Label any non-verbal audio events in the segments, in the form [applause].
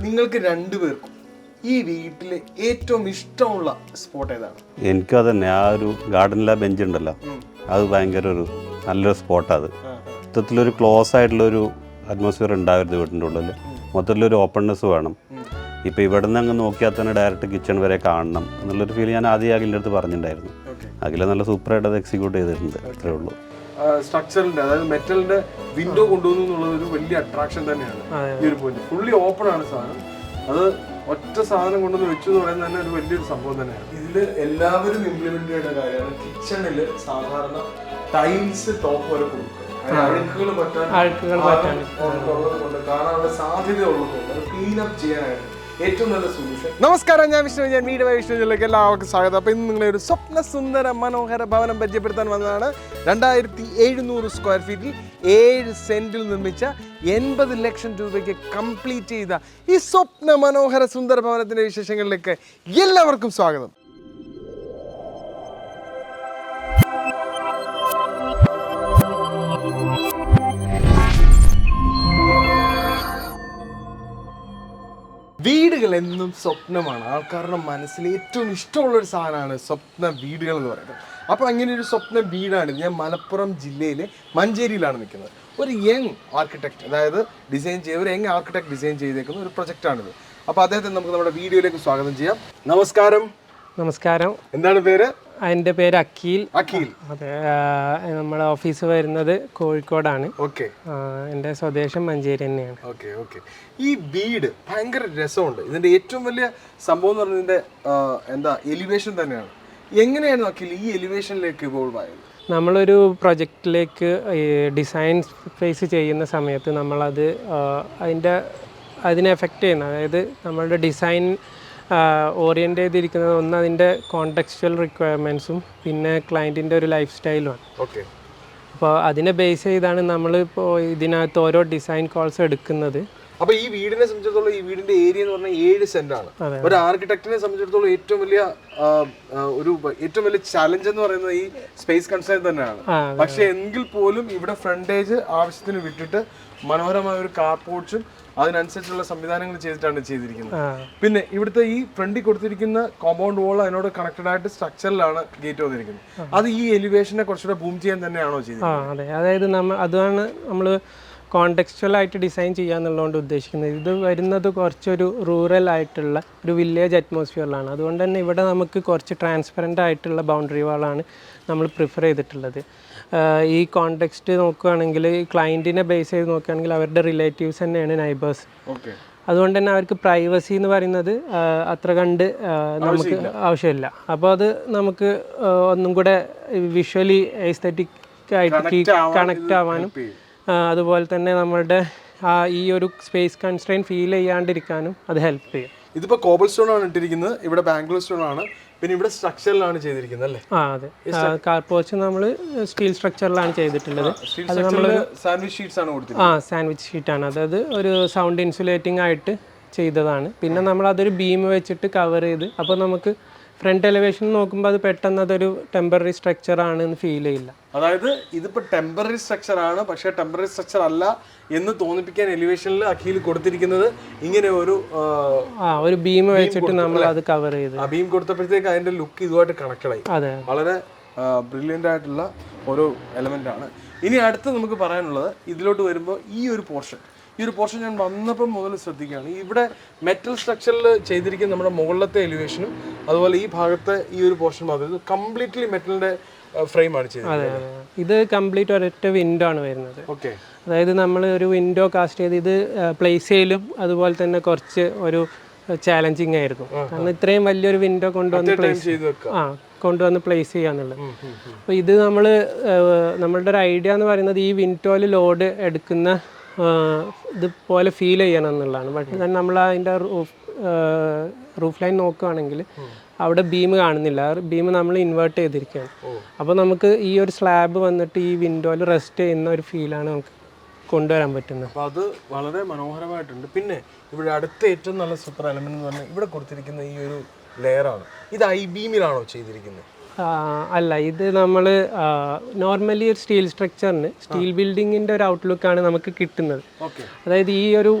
നിങ്ങൾക്ക് രണ്ടുപേർക്കും ഈ വീട്ടിലെ ഏറ്റവും ഇഷ്ടമുള്ള സ്പോട്ട് ഏതാണ്? എനിക്കും അതന്നെ. ആ ഒരു ഗാർഡനിലെ ബെഞ്ച് ഉണ്ടല്ലോ. അത് ഭയങ്കര ഒരു നല്ലൊരു സ്പോട്ടാണ് അത്. മൊത്തത്തിലൊരു ക്ലോസ് ആയിട്ടുള്ളൊരു അറ്റ്മോസ്ഫിയർ ഉണ്ടാവരുത് വീടിന്റെ ഉള്ളിൽ മൊത്തത്തിലൊരു ഓപ്പൺനെസ് വേണം. ഇപ്പോൾ ഇവിടെ നിന്ന് അങ്ങ് നോക്കിയാൽ തന്നെ ഡയറക്റ്റ് കിച്ചൺ വരെ കാണണം. എന്നുള്ളൊരു ഫീൽ ഞാൻ ആദ്യം അഖിലിന്റെ അടുത്ത് പറഞ്ഞിട്ടുണ്ടായിരുന്നു. അഖില നല്ല സൂപ്പറായിട്ട് അത് എക്സിക്യൂട്ട് ചെയ്തിട്ടുണ്ട്. അത്രേ ഉള്ളൂ. സ്ട്രക്ചറിന്റെ അതായത് മെറ്റലിന്റെ വിൻഡോ കൊണ്ടുവന്നു എന്നുള്ളത് ഒരു വലിയ അട്രാക്ഷൻ തന്നെയാണ്. ഈ ഒരു പോയിന്റ് ഫുള്ളി ഓപ്പൺ ആണ് സാധനം. അത് ഒറ്റ സാധനം കൊണ്ടുവന്ന് വെച്ചു എന്ന് പറയുന്നത് തന്നെ ഒരു വലിയൊരു സംഭവം തന്നെയാണ്. ഇതിൽ എല്ലാവരും ഇംപ്ലിമെന്റ് ചെയ്യേണ്ട കാര്യമാണ്. കിച്ചണിൽ സാധാരണ ടൈൽസ് ടോപ്പ് വരെ കൊടുക്കുക. അഴുക്കുകൾ പറ്റാൻ ഉള്ളത് കൊണ്ട് കാണാനുള്ള സാധ്യത ഉള്ളതുകൊണ്ട് അത് ക്ലീൻ അപ്പ് ചെയ്യാനായിട്ട് നല്ല സൊല്യൂഷൻ നമസ്കാരം ഞാൻ വിഷ്ണു ഞാൻ വീട് വിഷ്ണുജിലേക്ക് എല്ലാവർക്കും സ്വാഗതം. അപ്പോൾ ഇന്ന് നിങ്ങളെ ഒരു സ്വപ്ന സുന്ദര മനോഹര ഭവനം പരിചയപ്പെടുത്താൻ വന്നതാണ്. രണ്ടായിരത്തി എഴുന്നൂറ് സ്ക്വയർ ഫീറ്റിൽ ഏഴ് സെന്റിൽ നിർമ്മിച്ച എൺപത് ലക്ഷം രൂപയ്ക്ക് കംപ്ലീറ്റ് ചെയ്ത ഈ സ്വപ്ന മനോഹര സുന്ദര ഭവനത്തിന്റെ വിശേഷങ്ങളിലേക്ക് എല്ലാവർക്കും സ്വാഗതം. വീടുകൾ എന്നും സ്വപ്നമാണ്. ആൾക്കാരുടെ മനസ്സിൽ ഏറ്റവും ഇഷ്ടമുള്ള ഒരു സാധനമാണ് സ്വപ്ന വീടുകൾ എന്ന് പറയുന്നത്. അപ്പോൾ അങ്ങനെ ഒരു സ്വപ്ന വീടാണ് ഞാൻ മലപ്പുറം ജില്ലയിലെ മഞ്ചേരിയിലാണ് നിൽക്കുന്നത്. ഒരു യങ് ആർക്കിടെക്റ്റ് അതായത് ഡിസൈൻ ചെയ്ത ഒരു യങ് ആർക്കിടെക്ട് ഡിസൈൻ ചെയ്തേക്കുന്ന ഒരു പ്രൊജക്റ്റാണിത് അപ്പോൾ അദ്ദേഹത്തെ നമുക്ക് നമ്മുടെ വീഡിയോയിലേക്ക് സ്വാഗതം ചെയ്യാം. നമസ്കാരം. നമസ്കാരം. എന്താണ് പേര്? എന്റെ പേര് അക്കീൽ അഖിൽ. അതെ നമ്മുടെ ഓഫീസ് വരുന്നത് കോഴിക്കോടാണ്. ഓക്കെ. എന്റെ സ്വദേശം മഞ്ചേരി തന്നെയാണ്. Okay okay. ഈ വീട് ഭയങ്കര രസമുണ്ട്. ഇതിന്റെ ഏറ്റവും വലിയ സംഭവം എന്ന് പറഞ്ഞാൽ ഇതിന്റെ എന്താ എലിവേഷൻ തന്നെയാണ്. എങ്ങനെയായിരുന്നു അഖിൽ ഈ എലിവേഷനിലേക്ക് ഇവോൾവ് ആയത്? നമ്മളൊരു പ്രൊജക്റ്റിലേക്ക് ഡിസൈൻ ഫേസ് ചെയ്യുന്ന സമയത്ത് നമ്മളത് അതിന്റെ അതിനെ എഫക്റ്റ് ചെയ്യുന്ന അതായത് നമ്മളുടെ ഡിസൈൻ ഓറിയന്റ് ചെയ്തിരിക്കുന്നത് ഒന്ന് അതിന്റെ കോണ്ടക്ച്വൽ റിക്വയർമെന്റ്സും പിന്നെ ക്ലയന്റിന്റെ ഒരു ലൈഫ് സ്റ്റൈലുമാണ് ഓക്കെ അപ്പോൾ അതിനെ ബേസ് ചെയ്താണ് നമ്മൾ ഇപ്പോൾ ഇതിനകത്ത് ഓരോ ഡിസൈൻ കോൾസ് എടുക്കുന്നത്. അപ്പോൾ ഈ വീടിനെ സംബന്ധിച്ചിടത്തോളം ഈ വീടിന്റെ ഏരിയ എന്ന് പറഞ്ഞാൽ ഏഴ് സെന്റ് ആണ്. ഒരു ആർക്കിടെക്റ്റിനെ സംബന്ധിച്ചിടത്തോളം ഏറ്റവും വലിയ ഒരു ഏറ്റവും വലിയ ചലഞ്ച് എന്ന് പറയുന്നത് ഈ സ്പേസ് കൺസേൺ തന്നെയാണ്. പക്ഷേ എങ്കിൽ പോലും ഇവിടെ ഫ്രണ്ടേജ് ആവശ്യത്തിന് വിട്ടിട്ട് മനോഹരമായ ഒരു കാർ പോർച്ചും അതിനനുസരിച്ചുള്ള സംവിധാനങ്ങൾ ചെയ്തിട്ടാണ് ചെയ്തിരിക്കുന്നത്. പിന്നെ ഇവിടുത്തെ ഈ ഫ്രണ്ടിൽ കൊടുത്തിരിക്കുന്ന കോമ്പൗണ്ട് വോൾ അതിനോട് കണക്റ്റഡ് ആയിട്ട് സ്ട്രക്ചറിലാണ് ഗേറ്റ് വന്നിരിക്കുന്നത്. അത് ഈ എലിവേഷനെ കുറച്ചുകൂടെ ബൂം ചെയ്യാൻ തന്നെയാണോ ചെയ്തത് ആ അതെ. അതായത് നമ്മൾ അതാണ് നമ്മൾ കോണ്ടെക്സ്ച്വൽ ആയിട്ട് ഡിസൈൻ ചെയ്യാന്നുള്ളതുകൊണ്ട് ഉദ്ദേശിക്കുന്നത്. ഇത് വരുന്നത് കുറച്ചൊരു റൂറൽ ആയിട്ടുള്ള ഒരു വില്ലേജ് അറ്റ്മോസ്ഫിയറിലാണ് അതുകൊണ്ട് തന്നെ ഇവിടെ നമുക്ക് കുറച്ച് ട്രാൻസ്പെറന്റ് ആയിട്ടുള്ള ബൗണ്ടറി വാളാണ് നമ്മൾ പ്രിഫർ ചെയ്തിട്ടുള്ളത്. ഈ കോണ്ടെക്സ്റ്റ് നോക്കുകയാണെങ്കിൽ ക്ലയന്റിനെ ബേസ് ചെയ്ത് നോക്കുകയാണെങ്കിൽ അവരുടെ റിലേറ്റീവ്സ് തന്നെയാണ് നൈബേഴ്സ് ഓക്കെ അതുകൊണ്ട് തന്നെ അവർക്ക് പ്രൈവസി എന്ന് പറയുന്നത് അത്ര കണ്ട് നമുക്ക് ആവശ്യമില്ല. അപ്പോൾ അത് നമുക്ക് ഒന്നും കൂടെ വിഷ്വലി എസ്തറ്റിക് ആയിട്ട് കണക്റ്റ് ആവാനും അതുപോലെ തന്നെ നമ്മളുടെ ആ ഈ ഒരു സ്പേസ് കൺസ്ട്രെയിൻ ഫീൽ ചെയ്യാണ്ടിരിക്കാനും അത് ഹെൽപ്പ് ചെയ്യും. ഇതിപ്പോൾ കോബിൾ സ്റ്റോൺ ആണ് ഇട്ടിരിക്കുന്നത്. ഇവിടെ ബാംഗ്ലൂർ സ്റ്റോൺ ആണ്. പിന്നെ ഇവിടെ സ്ട്രക്ചറിലാണ് ചെയ്തിരിക്കുന്നത് അല്ലേ? ആ അതെ. കാർപോച്ച് നമ്മൾ സ്റ്റീൽ സ്ട്രക്ചറിലാണ് ചെയ്തിട്ടുള്ളത്. അത് നമ്മൾ സാൻഡ്വിച്ച് ഷീറ്റ്സ് ആണ് കൊടുത്തത് ആ സാൻഡ്വിച്ച് ഷീറ്റ് ആണ്. അതായത് ഒരു സൗണ്ട് ഇൻസുലേറ്റിംഗ് ആയിട്ട് ചെയ്തതാണ്. പിന്നെ നമ്മൾ അതൊരു ബീം വെച്ചിട്ട് കവർ ചെയ്ത് അപ്പോൾ നമുക്ക് ഫ്രണ്ട് എലിവേഷൻ നോക്കുമ്പോൾ അത് പെട്ടെന്ന് അതൊരു ടെമ്പററി സ്ട്രക്ചർ ആണ് എന്ന് ഫീൽ ചെയ്യില്ല. അതായത് ഇതിപ്പോ ടെമ്പററി സ്ട്രക്ചർ ആണ് പക്ഷേ ടെമ്പററി സ്ട്രക്ചർ അല്ല എന്ന് തോന്നിപ്പിക്കാൻ എലിവേഷനിൽ അഖിൽ കൊടുത്തിരിക്കുന്നത് ഇങ്ങനെ ഒരു ആ ഒരു ബീം വെച്ചിട്ട് നമ്മൾ അത് കവർ ചെയ്ത്. ആ ബീം കൊടുത്തപ്പോഴത്തേക്ക് അതിന്റെ ലുക്ക് ഇതുമായിട്ട് കണക്റ്റഡ് ആയി. അതെ വളരെ ബ്രില്യന്റ് ആയിട്ടുള്ള ഒരു എലമെന്റ് ആണ്. ഇനി അടുത്ത് നമുക്ക് പറയാനുള്ളത് ഇതിലോട്ട് വരുമ്പോൾ ഈ ഒരു പോർഷൻ ഈ ഒരു പോർഷൻ ഞാൻ വന്നപ്പം മുതൽ ശ്രദ്ധിക്കുകയാണ്. ഇവിടെ മെറ്റൽ സ്ട്രക്ചറിൽ ചെയ്തിരിക്കുന്ന നമ്മുടെ മുകളിലത്തെ എലിവേഷനും അതുപോലെ ഈ ഭാഗത്തെ ഈ ഒരു പോർഷൻ മാത്രം കംപ്ലീറ്റ്ലി മെറ്റലിന്റെ ഫ്രെയിമാണ് ആണ് അതെ. ഇത് കംപ്ലീറ്റ് ഒരൊറ്റ വിൻഡോ ആണ് വരുന്നത്. ഓക്കെ അതായത് നമ്മൾ ഒരു വിൻഡോ കാസ്റ്റ് ചെയ്ത് ഇത് പ്ലേസ് ചെയ്യലും അതുപോലെ തന്നെ കുറച്ച് ഒരു ചാലഞ്ചിങ് ആയിരുന്നു കാരണം ഇത്രയും വലിയൊരു വിൻഡോ കൊണ്ടുവന്ന് പ്ലേസ് ആ കൊണ്ടുവന്ന് പ്ലേസ് ചെയ്യാന്നുള്ളത് അപ്പോൾ ഇത് നമ്മൾ നമ്മളുടെ ഒരു ഐഡിയ എന്ന് പറയുന്നത് ഈ വിൻഡോയിൽ ലോഡ് എടുക്കുന്ന ഇതുപോലെ ഫീൽ ചെയ്യണം എന്നുള്ളതാണ് തന്നെ നമ്മൾ അതിന്റെ റൂഫ് റൂഫ് ലൈൻ നോക്കുകയാണെങ്കിൽ അവിടെ ബീം കാണുന്നില്ല. ബീം നമ്മൾ ഇൻവേർട്ട് ചെയ്തിരിക്കുകയാണ്. അപ്പോൾ നമുക്ക് ഈ ഒരു സ്ലാബ് വന്നിട്ട് ഈ വിൻഡോയിൽ റെസ്റ്റ് ചെയ്യുന്ന ഒരു ഫീലാണ് നമുക്ക് കൊണ്ടുവരാൻ പറ്റുന്നത്. അപ്പോൾ അത് വളരെ മനോഹരമായിട്ടുണ്ട്. പിന്നെ ഇവിടെ അടുത്ത ഏറ്റവും നല്ല സൂപ്പർ എലമെന്റ് എന്ന് പറഞ്ഞാൽ ഇവിടെ കൊടുത്തിരിക്കുന്ന ഈ ഒരു ലെയറാണ് ഇത് ഐ ബീമിലാണോ ചെയ്തിരിക്കുന്നത്? അല്ല ഇത് നമ്മൾ നോർമലി ഒരു സ്റ്റീൽ സ്ട്രക്ചറിന് സ്റ്റീൽ ബിൽഡിങ്ങിന്റെ ഒരു ഔട്ട്ലുക്കാണ് നമുക്ക് കിട്ടുന്നത്. അതായത് ഈ ഒരു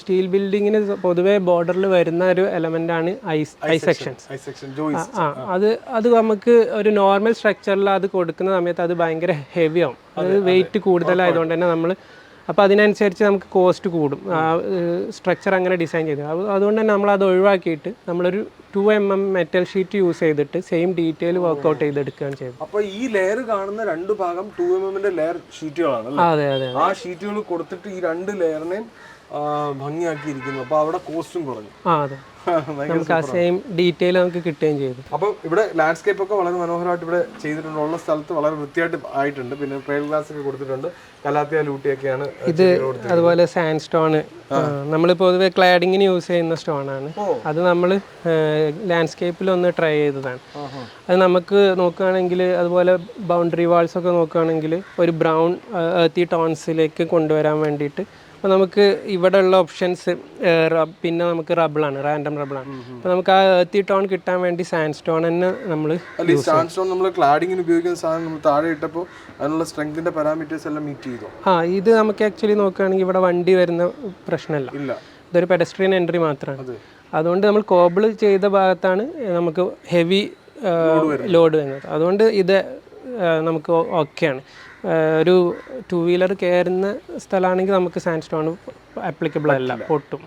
സ്റ്റീൽ ബിൽഡിങ്ങിന് പൊതുവെ ബോർഡറിൽ വരുന്ന ഒരു എലമെന്റ് ആണ് ഐസ് ഐ സെക്ഷൻസ് ആ അത് അത് നമുക്ക് ഒരു നോർമൽ സ്ട്രക്ചറിൽ അത് കൊടുക്കുന്ന സമയത്ത് അത് ഭയങ്കര ഹെവി ആവും. അത് വെയിറ്റ് കൂടുതലായതുകൊണ്ട് തന്നെ നമ്മൾ അപ്പോൾ അതിനനുസരിച്ച് നമുക്ക് കോസ്റ്റ് കൂടും. ആ സ്ട്രക്ചർ അങ്ങനെ ഡിസൈൻ ചെയ്ത്. അതുകൊണ്ട് തന്നെ നമ്മൾ അത് ഒഴിവാക്കിയിട്ട് നമ്മളൊരു two M M metal sheet use ചെയ്തിട്ട് സെയിം ഡീറ്റെയിൽ വർക്ക്ഔട്ട് ചെയ്തെടുക്കുകയാണ് ചെയ്തത്. അപ്പോൾ ഈ ലെയർ കാണുന്ന രണ്ട് ഭാഗം ടു എം എമ്മിന്റെ ലെയർ ഷീറ്റുകളാണ് അതെ അതെ ആ ഷീറ്റുകൾ കൊടുത്തിട്ട് ഈ രണ്ട് ലെയറിനെയും ഭംഗിയാക്കിയിരിക്കുന്നു. അപ്പൊ അവിടെ കോസ്റ്റും കുറഞ്ഞു. ആ അതെ. നമുക്ക് ആ സെയിം ഡീറ്റെയിൽ നമുക്ക് കിട്ടുകയും ചെയ്തു. അപ്പോൾ ഇവിടെ ലാൻഡ്സ്കേപ്പ് ഒക്കെ വളരെ മനോഹരമായിട്ട് ഇവിടെ ചെയ്തിട്ടുണ്ട് ഉള്ള സ്ഥലത്ത് വളരെ വൃത്തിയായിട്ട് ആയിട്ടുണ്ട്. പിന്നെ പ്രൈൽ ഗ്ലാസ് ഒക്കെ കൊടുത്തിട്ടുണ്ട്. കലാത്തിയ ലൂട്ടിയൊക്കെയാണ് ഇത് അതുപോലെ സാൻഡ് സ്റ്റോൺ നമ്മൾ പൊതുവെ ക്ലാഡിങ്ങിന് യൂസ് ചെയ്യുന്ന സ്റ്റോൺ ആണ്. അത് നമ്മൾ ലാൻഡ്സ്കേപ്പിൽ ഒന്ന് ട്രൈ ചെയ്തതാണ്. അത് നമുക്ക് നോക്കുകയാണെങ്കിൽ അതുപോലെ ബൗണ്ടറി വാൾസ് ഒക്കെ നോക്കുകയാണെങ്കിൽ ഒരു ബ്രൗൺ ഏർത്തി ടോൺസിലേക്ക് കൊണ്ടുവരാൻ വേണ്ടിയിട്ട് അപ്പോൾ നമുക്ക് ഇവിടെ ഉള്ള ഓപ്ഷൻസ് പിന്നെ നമുക്ക് റബിളാണ് റാൻഡം റബിളാണ് അപ്പോൾ നമുക്ക് ആ ഏർത്തി ടോൺ കിട്ടാൻ വേണ്ടി സാൻഡ് സ്റ്റോൺ തന്നെ നമ്മൾ സാൻഡ് സ്റ്റോൺ നമ്മൾ ക്ലാഡിങ്ങിന് ഉപയോഗിക്കുന്ന സാധനം നമ്മൾ താഴെ ഇട്ടപ്പോൾ അതിനുള്ള സ്ട്രെങ്തിന്റെ പാരാമീറ്റേഴ്സ് എല്ലാം മീറ്റ് ചെയ്തു. ആ ഇത് നമുക്ക് ആക്ച്വലി നോക്കുകയാണെങ്കിൽ ഇവിടെ വണ്ടി വരുന്ന പ്രശ്നമല്ല. ഇല്ല. ഇതൊരു പെഡസ്ട്രിയൻ എൻട്രി മാത്രമാണ്. അതുകൊണ്ട് നമ്മൾ കോബിൾ ചെയ്ത ഭാഗത്താണ് നമുക്ക് ഹെവി ലോഡ് വരുന്നത്. അതുകൊണ്ട് ഇത് നമുക്ക് ഓക്കെയാണ് ഒരു ടു വീലർ കയറുന്ന സ്ഥലമാണെങ്കിൽ നമുക്ക് സാൻഡ് സ്റ്റോൺ ആപ്ലിക്കബിൾ അല്ല പൊട്ടും.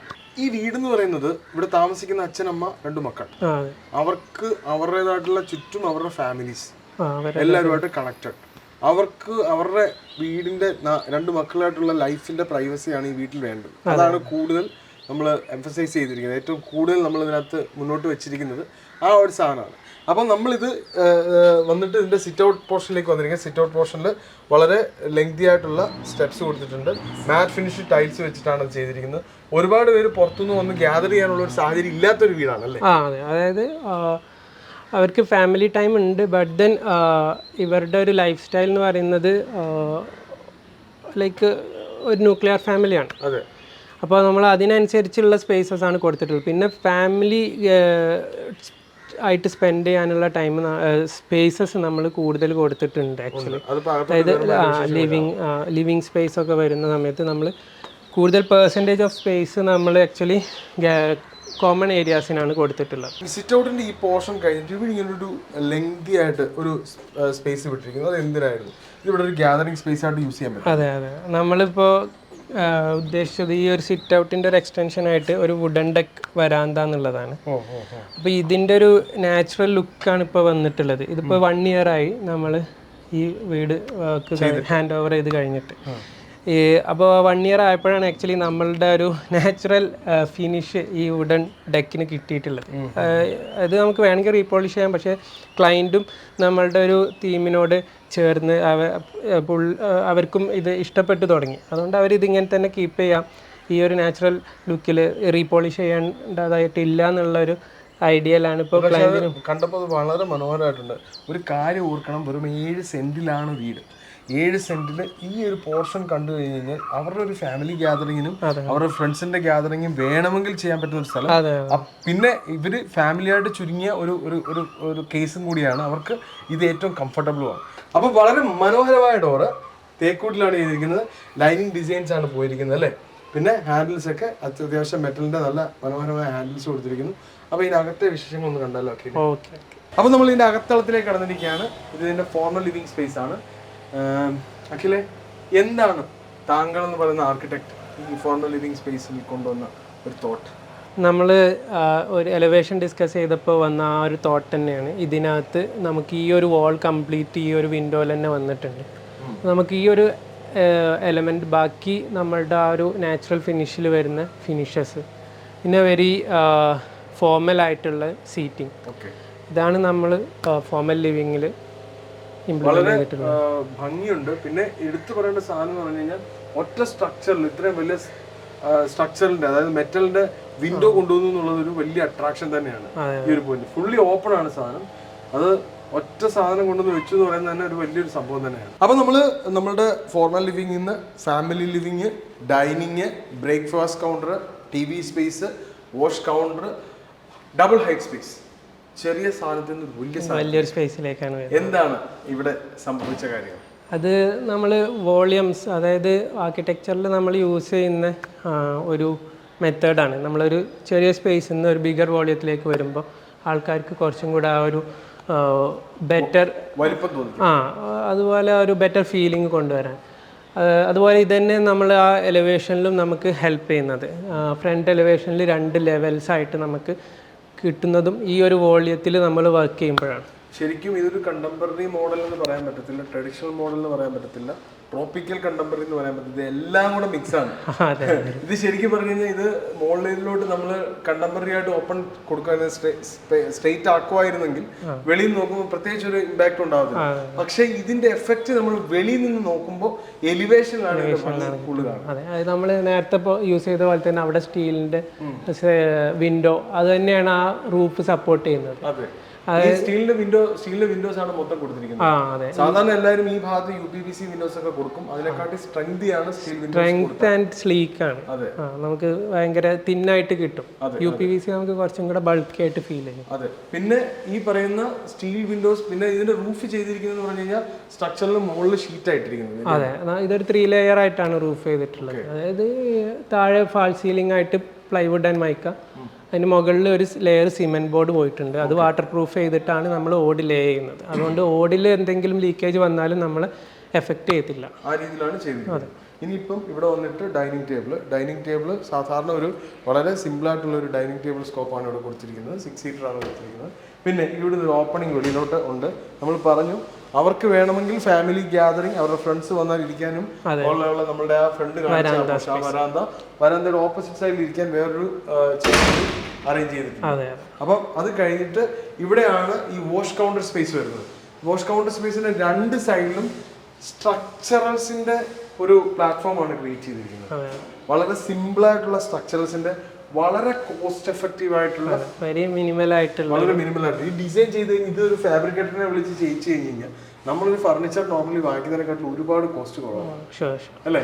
ഈ വീട് എന്ന് പറയുന്നത് ഇവിടെ താമസിക്കുന്ന അച്ഛനമ്മ രണ്ട് മക്കൾ. അതെ. അവർക്ക് അവരുടേതായിട്ടുള്ള ചുറ്റും അവരുടെ ഫാമിലീസ് ആ എല്ലാവരുമായിട്ട് കണക്റ്റഡ് അവർക്ക് അവരുടെ വീടിന്റെ രണ്ട് മക്കളായിട്ടുള്ള ലൈഫിന്റെ പ്രൈവസിയാണ് ഈ വീട്ടിൽ വേണ്ടത്. അതാണ് കൂടുതൽ നമ്മൾ എംഫസൈസ് ചെയ്തിരിക്കുന്നത്. ഏറ്റവും കൂടുതൽ നമ്മൾ ഇതിനകത്ത് മുന്നോട്ട് വെച്ചിരിക്കുന്നത് ആ ഒരു സാധനമാണ്. അപ്പം നമ്മളിത് വന്നിട്ട് ഇതിന്റെ സിറ്റ് ഔട്ട് പോർഷനിലേക്ക് വന്നിരിക്കുന്നത് സിറ്റ് ഔട്ട് പോർഷനിൽ വളരെ ലെങ്തി ആയിട്ടുള്ള സ്റ്റെപ്സ് കൊടുത്തിട്ടുണ്ട്. മാറ്റ് ഫിനിഷ് ടൈൽസ് വെച്ചിട്ടാണ് അത് ചെയ്തിരിക്കുന്നത്. ഒരുപാട് പേര് പുറത്തുനിന്ന് വന്ന് ഗ്യാദർ ചെയ്യാനുള്ള ഒരു സാഹചര്യം ഇല്ലാത്തൊരു വീടാണ് അല്ലേ? ആ അതെ. അതായത് അവർക്ക് ഫാമിലി ടൈം ഉണ്ട് ബട്ട് ദെൻ ഇവരുടെ ഒരു ലൈഫ് സ്റ്റൈൽ എന്ന് പറയുന്നത് ലൈക്ക് ഒരു ന്യൂക്ലിയർ ഫാമിലിയാണ് അതെ. അപ്പോൾ നമ്മൾ അതിനനുസരിച്ചുള്ള സ്പേസസ് ആണ് കൊടുത്തിട്ടുള്ളത്. പിന്നെ ഫാമിലി ആയിട്ട് സ്പെൻഡ് ചെയ്യാനുള്ള ടൈം സ്പേസസ് നമ്മൾ കൂടുതൽ കൊടുത്തിട്ടുണ്ട് ആക്ച്വലി അതായത് ലിവിങ് ലിവിങ് സ്പേസ് ഒക്കെ വരുന്ന സമയത്ത് നമ്മൾ കൂടുതൽ പേഴ്സന്റേജ് ഓഫ് സ്പേസ് നമ്മൾ ആക്ച്വലി കോമൺ ഏരിയാസിനാണ് കൊടുത്തിട്ടുള്ളത്. സിറ്റ് ഔട്ടിന്റെ ഈ പോർഷൻ കഴിഞ്ഞിട്ട് ഇവിടെ ഇങ്ങനെ ഒരു ലെങ്തി ആയിട്ട് ഒരു സ്പേസ് വിട്ടിരിക്കുന്നത് അത് എന്തിനായിരുന്നു? ഇവിടെ ഒരു ഗ്യാതറിംഗ് സ്പേസ് ആയിട്ട് യൂസ് ചെയ്യാൻ പറ്റും. അതെ അതെ. നമ്മളിപ്പോൾ ഉദ്ദേശിച്ചത് ഈ ഒരു സിറ്റ് ഔട്ടിന്റെ ഒരു എക്സ്റ്റൻഷൻ ആയിട്ട് ഒരു വുഡൻ ഡെക്ക് വരാന്ത എന്നുള്ളതാണ്. അപ്പോൾ ഇതിന്റെ ഒരു നാച്ചുറൽ ലുക്കാണ് ഇപ്പോൾ വന്നിട്ടുള്ളത്. ഇതിപ്പോൾ വൺ ഇയർ ആയി നമ്മൾ ഈ വീട് ഹാൻഡ് ഓവർ ചെയ്ത്. കഴിഞ്ഞിട്ട്. ഈ അപ്പോൾ വൺ ഇയർ ആയപ്പോഴാണ് ആക്ച്വലി നമ്മളുടെ ഒരു നാച്ചുറൽ ഫിനിഷ് ഈ വുഡൻ ഡെക്കിന് കിട്ടിയിട്ടുള്ളത്. അത് നമുക്ക് വേണമെങ്കിൽ റീപോളിഷ് ചെയ്യാം. പക്ഷേ ക്ലയന്റും നമ്മളുടെ ഒരു തീമിനോട് ചേർന്ന് അവ അവർക്കും ഇത് ഇഷ്ടപ്പെട്ടു തുടങ്ങി. അതുകൊണ്ട് അവർ ഇതിങ്ങനെ തന്നെ കീപ്പ് ചെയ്യാം. ഈ ഒരു നാച്ചുറൽ ലുക്കിൽ റീപോളിഷ് ചെയ്യേണ്ടതായിട്ടില്ല എന്നുള്ളൊരു ഐഡിയയിലാണ് ഇപ്പോൾ കണ്ടപ്പോൾ വളരെ മനോഹരമായിട്ടുണ്ട്. ഒരു കാര്യം ഓർക്കണം. വെറും ഏഴ് സെന്റിലാണ് വീട്. ഏഴ് സെന്റിൽ ഈ ഒരു പോർഷൻ കണ്ടു കഴിഞ്ഞു കഴിഞ്ഞാൽ അവരുടെ ഒരു ഫാമിലി ഗ്യാതറിങ്ങിനും അവരുടെ ഫ്രണ്ട്സിന്റെ ഗ്യാതറിങ്ങും വേണമെങ്കിൽ ചെയ്യാൻ പറ്റുന്ന ഒരു സ്ഥലം. പിന്നെ ഇവർ ഫാമിലിയായിട്ട് ചുരുങ്ങിയ ഒരു ഒരു ഒരു കേസും കൂടിയാണ്. അവർക്ക് ഇത് ഏറ്റവും കംഫർട്ടബിളുമാണ് അപ്പോൾ വളരെ മനോഹരമായ ഡോറ് തേക്കൂട്ടിലാണ് ചെയ്തിരിക്കുന്നത്. ലൈനിങ് ഡിസൈൻസ് ആണ് പോയിരിക്കുന്നത് അല്ലേ? പിന്നെ ഹാൻഡിൽസ് ഒക്കെ അത്യാവശ്യം മെറ്റലിന്റെ നല്ല മനോഹരമായ ഹാൻഡിൽസ് കൊടുത്തിരിക്കുന്നു. അപ്പോൾ ഇതിനകത്തെ വിശേഷങ്ങൾ ഒന്ന് കണ്ടല്ലോ ഓക്കെ ഓക്കെ. അപ്പോൾ നമ്മൾ ഇതിന്റെ അകത്തളത്തിലേക്ക് കടന്നിരിക്കുകയാണ്. ഇത് ഇതിന്റെ ഫോർമൽ ലിവിംഗ് സ്പേസ് ആണ്. അഖിലെ എന്താണ് താങ്കൾ എന്ന് പറയുന്ന ആർക്കിടെക്ട് ഈ ഫോർമൽ ലിവിങ് സ്പേസിൽ കൊണ്ടുവന്ന ഒരു തോട്ട് നമ്മൾ ഒരു എലവേഷൻ ഡിസ്കസ് ചെയ്തപ്പോൾ വന്ന ആ ഒരു തോട്ട് തന്നെയാണ്. ഇതിനകത്ത് നമുക്ക് ഈ ഒരു വാൾ കംപ്ലീറ്റ് ഈ ഒരു വിൻഡോയിൽ തന്നെ വന്നിട്ടുണ്ട്. നമുക്ക് ഈ ഒരു എലമെന്റ് ബാക്കി നമ്മളുടെ ആ ഒരു നാച്ചുറൽ ഫിനിഷിൽ വരുന്ന ഫിനിഷസ് പിന്നെ വെരി ഫോമൽ ആയിട്ടുള്ള സീറ്റിംഗ് ഇതാണ് നമ്മൾ ഫോമൽ ലിവിങ്ങിൽ വളരെ ഭംഗിയുണ്ട്. പിന്നെ എടുത്തു പറയേണ്ട സാധനം എന്ന് പറഞ്ഞു കഴിഞ്ഞാൽ ഒറ്റ സ്ട്രക്ചറിൽ ഇത്രയും വലിയ സ്ട്രക്ചറിന്റെ അതായത് മെറ്റലിന്റെ വിൻഡോ കൊണ്ടുവന്നു എന്നുള്ളത് ഒരു വലിയ അട്രാക്ഷൻ തന്നെയാണ് ഈ ഒരു പോയിന്റ് ഫുള്ളി ഓപ്പൺ ആണ് സാധനം. അത് ഒറ്റ സാധനം കൊണ്ടുവന്ന് വെച്ചു എന്ന് പറയുന്നത് തന്നെ ഒരു വലിയൊരു സംഭവം തന്നെയാണ്. അപ്പൊ നമ്മൾ നമ്മളുടെ ഫോർമൽ ലിവിംഗ് നിന്ന് family living dining breakfast counter T V space wash counter double height space ചെറിയ സാധനത്തിൽ നിന്ന് വലിയ വലിയൊരു സ്പേസിലേക്കാണ് എന്താണ് ഇവിടെ സംഭവിച്ച കാര്യം? അത് നമ്മൾ വോളിയംസ് അതായത് ആർക്കിടെക്ചറിൽ നമ്മൾ യൂസ് ചെയ്യുന്ന ഒരു മെത്തേഡാണ് നമ്മളൊരു ചെറിയ സ്പേസിൽ നിന്ന് ഒരു ബിഗർ വോളിയത്തിലേക്ക് വരുമ്പോൾ ആൾക്കാർക്ക് കുറച്ചും കൂടെ ആ ഒരു ബെറ്റർ ആ അതുപോലെ ഒരു ബെറ്റർ ഫീലിംഗ് കൊണ്ടുവരാൻ. അതുപോലെ ഇതന്നെ നമ്മൾ ആ എലിവേഷനിലും നമുക്ക് ഹെൽപ്പ് ചെയ്യുന്നത്. ഫ്രണ്ട് എലിവേഷനിൽ രണ്ട് ലെവൽസ് ആയിട്ട് നമുക്ക് കിട്ടുന്നതും ഈ ഒരു വോളിയത്തിൽ നമ്മൾ വർക്ക് ചെയ്യുമ്പോഴാണ്. ശരിക്കും ഇതൊരു കണ്ടംപററി മോഡൽ എന്ന് പറയാൻ പറ്റത്തില്ല ട്രഡീഷണൽ മോഡൽ എന്ന് പറയാൻ പറ്റത്തില്ല. ട്രോപ്പിക്കൽ കണ്ടംപററി എന്ന് പറയാൻ പറ്റും എല്ലാം കൂടെ മിക്സ് ആണ്. [laughs] ഇത് ശരിക്കും പറഞ്ഞു കഴിഞ്ഞാൽ ഇത് മോളിലോട്ട് നമ്മൾ കണ്ടംപററി ആയിട്ട് ഓപ്പൺ കൊടുക്കാൻ സ്ട്രെയിറ്റ് ആക്കുമായിരുന്നെങ്കിൽ വെളിയിൽ നോക്കുമ്പോൾ പ്രത്യേകിച്ച് ഒരു ഇമ്പാക്ട് ഉണ്ടാവത്തില്ല. പക്ഷെ ഇതിന്റെ എഫക്റ്റ് നമ്മൾ വെളിയിൽ നിന്ന് നോക്കുമ്പോൾ എലിവേഷനിലാണ് അതെ അത് നമ്മൾ നേരത്തെ യൂസ് ചെയ്ത പോലെ തന്നെ അവിടെ സ്റ്റീലിന്റെ വിൻഡോ അത് തന്നെയാണ് ആ റൂഫ് സപ്പോർട്ട് ചെയ്യുന്നത്. സ്റ്റീലിന്റെ വിൻഡോ സ്റ്റീലിന്റെ വിൻഡോസ് ആണ് മൊത്തം കൊടുത്തിരിക്കുന്നത്. സാധാരണ എല്ലാവരും ഈ ഭാഗത്ത് U P V C windows ഒക്കെ കൊടുക്കും. അതിനെക്കാട്ടി സ്ട്രെങ്തിയാണ് steel windows strength and sleek ആണ്. നമുക്ക് ഭയങ്കര തിന്നായിട്ട് കിട്ടും. യു പി വി സി നമുക്ക് കുറച്ചും കൂടെ ബൾക്കി ആയിട്ട് ഫീൽ ചെയ്യും. അതെ. പിന്നെ ഈ പറയുന്ന സ്റ്റീൽ വിൻഡോസ് പിന്നെ ഇതിന്റെ റൂഫ് ചെയ്തിരിക്കുന്നത് പറഞ്ഞു കഴിഞ്ഞാൽ സ്ട്രക്ചറിന് മുകളിൽ ഷീറ്റ് ആയിട്ടിരിക്കുന്നത്. അതെ. ഇതൊരു ത്രീ ലെയർ ആയിട്ടാണ് റൂഫ് ചെയ്തിട്ടുള്ളത്. അതായത് താഴെ ഫാൾ സീലിംഗ് ആയിട്ട് പ്ലൈവുഡ് ആൻഡ് മൈക്ക അതിന് മുകളിൽ ഒരു ലെയർ സിമെന്റ് ബോർഡ് പോയിട്ടുണ്ട്. അത് വാട്ടർ പ്രൂഫ് ചെയ്തിട്ടാണ് നമ്മൾ ഓട് ലേ ചെയ്യുന്നത്. അതുകൊണ്ട് ഓടിൽ എന്തെങ്കിലും ലീക്കേജ് വന്നാലും നമ്മൾ എഫക്റ്റ് ചെയ്യത്തില്ല. ആ രീതിയിലാണ് ചെയ്തിരിക്കുന്നത്. ഇനിയിപ്പം ഇവിടെ വന്നിട്ട് ഡൈനിങ് ടേബിൾ ഡൈനിങ് ടേബിൾ സാധാരണ ഒരു വളരെ സിമ്പിൾ ആയിട്ടുള്ള ഒരു ഡൈനിങ് ടേബിൾ സ്കോപ്പാണ് ഇവിടെ കൊടുത്തിരിക്കുന്നത്. സിക്സ് സീറ്റർ ആണ് കൊടുത്തിരിക്കുന്നത്. പിന്നെ ഇവിടെ ഒരു ഓപ്പണിംഗ് വെളിയിലോട്ട് ഉണ്ട്. നമ്മൾ പറഞ്ഞു അവർക്ക് വേണമെങ്കിൽ ഫാമിലി ഗ്യാതറിംഗ് അവരുടെ ഫ്രണ്ട്സ് വന്നാൽ ഇരിക്കാനും ഉള്ള നമ്മുടെ ആ ഫ്രണ്ട് ആ വരാന്ത. വരാന്തയുടെ ഓപ്പോസിറ്റ് സൈഡിൽ ഇരിക്കാൻ വേറൊരു അറേഞ്ച് ചെയ്തിട്ടുണ്ട്. അപ്പം അത് കഴിഞ്ഞിട്ട് ഇവിടെയാണ് ഈ വാഷ് കൗണ്ടർ സ്പേസ് വരുന്നത്. വാഷ് കൗണ്ടർ സ്പേസിന്റെ രണ്ട് സൈഡിലും സ്ട്രക്ചറൽസിന്റെ ഒരു പ്ലാറ്റ്ഫോമാണ് ക്രിയേറ്റ് ചെയ്തിരിക്കുന്നത്. വളരെ സിമ്പിൾ ആയിട്ടുള്ള സ്ട്രക്ചറൽസിന്റെ വളരെ കോസ്റ്റ് എഫക്റ്റീവ് ആയിട്ടുള്ള വെരി മിനിമൽ ആയിട്ടുള്ള വളരെ മിനിമൽ ആയിട്ട്. ഈ ഡിസൈൻ ചെയ്ത് കഴിഞ്ഞ് ഇതൊരു ഫാബ്രിക്കേറ്ററിനെ വിളിച്ച് ചെയ്യിച്ചു കഴിഞ്ഞ് കഴിഞ്ഞാൽ നമ്മളൊരു ഫർണിച്ചർ നോർമലി വാങ്ങിക്കുന്നതിനെക്കാട്ടിൽ ഒരുപാട് കോസ്റ്റ് കുറവാണ്. അല്ലേ?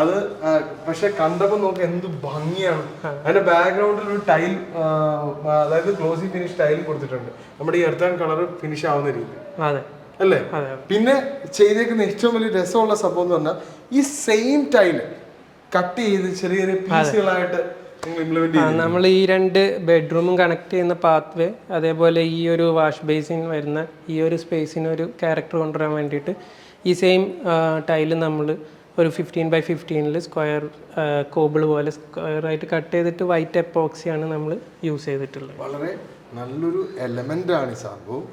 അതെ പക്ഷെ കണ്ടപ്പോ നോക്ക് എന്ത് ഭംഗിയാണ്. അതിന്റെ ബാക്ക്ഗ്രൗണ്ടിൽ ഒരു ടൈൽ അതായത് ഗ്ലോസി ഫിനിഷ് ടൈൽ കൊടുത്തിട്ടുണ്ട്. നമ്മുടെ ഈ എർത്താൻ കളർ ഫിനിഷ് ആവുന്ന രീതി. അല്ലേ? പിന്നെ ചെയ്തേക്കുന്ന ഏറ്റവും വലിയ രസമുള്ള സംഭവം എന്ന് പറഞ്ഞാൽ ഈ സെയിം ടൈൽ കട്ട് ചെയ്ത് ചെറിയ ചെറിയ പീസുകളായിട്ട് നമ്മൾ ഈ രണ്ട് ബെഡ്റൂമും കണക്ട് ചെയ്യുന്ന പാത്ത് വേ അതേപോലെ ഈ ഒരു വാഷ് ബേസിൻ വരുന്ന ഈ ഒരു സ്പേസിന് ഒരു ക്യാരക്ടർ കൊണ്ടുവരാൻ വേണ്ടിയിട്ട് ഈ സെയിം ടൈൽ നമ്മൾ ഒരു ഫിഫ്റ്റീൻ ബൈ ഫിഫ്റ്റീനിൽ സ്ക്വയർ കോബിൾ പോലെ സ്ക്വയർ ആയിട്ട് കട്ട് ചെയ്തിട്ട് വൈറ്റ് എപ്പോക്സിയാണ് നമ്മൾ യൂസ് ചെയ്തിട്ടുള്ളത്. വളരെ നല്ലൊരു എലമെന്റ് ആണ് ഈ സംഭവം.